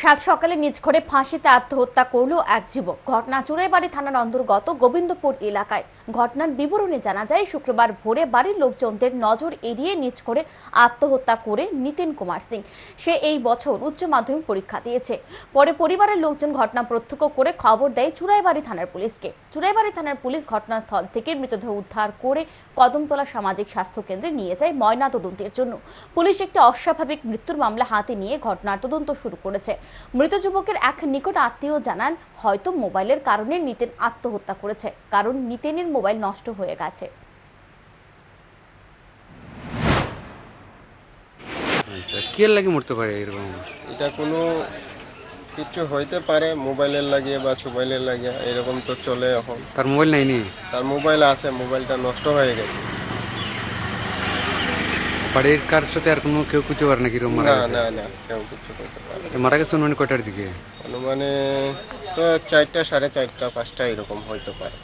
সাত সকালে নিজ ঘরে ফাঁসিতে আত্মহত্যা করল এক যুবক। ঘটনা চুরাইবাড়ি থানার অন্তর্গত গোবিন্দপুর এলাকায়। ঘটনার বিবরণে জানা যায়, শুক্রবার ভোরে বাড়ির লোকজনদের নজর এড়িয়ে নিজ ঘরে আত্মহত্যা করে নিতিন কুমার সিং। সে এই বছর উচ্চ মাধ্যমিক পরীক্ষা দিয়েছে। পরে পরিবারের লোকজন ঘটনা প্রত্যক্ষ করে খবর দেয় চুরাইবাড়ি থানার পুলিশকে। চুরাইবাড়ি থানার পুলিশ ঘটনাস্থল থেকে মৃতদেহ উদ্ধার করে কদমতলা সামাজিক স্বাস্থ্য কেন্দ্রে নিয়ে যায় ময়না তদন্তের জন্য। পুলিশ একটি অস্বাভাবিক মৃত্যুর মামলা হাতে নিয়ে ঘটনার তদন্ত শুরু করেছে। মৃত যুবকের এক নিকট আত্মীয় জানান হয়তো মোবাইলের কারণে নিতেন আত্মহত্যা করেছে কারণ নিতেনের মোবাইল নষ্ট হয়ে গেছে। আচ্ছা কে লাগে মরতে পারে এরকম? এটা কোনো কিছু হইতে পারে মোবাইলের লাগিয়ে বা মোবাইলের লাগিয়ে এরকম তো চলে এখন। তার মোবাইল নাই নি? তার মোবাইল আছে মোবাইলটা নষ্ট হয়ে গেছে। বাড়ির কার সাথে আর কোনো কেউ কিছু পারে নাকি রুম মারা না গেছে না না কেউ কিছু করতে পারে না। মারা গেছে অনুমানিক কয়টার দিকে অনুমানে তো চারটা সাড়ে চারটা পাঁচটা এরকম হইতে পারে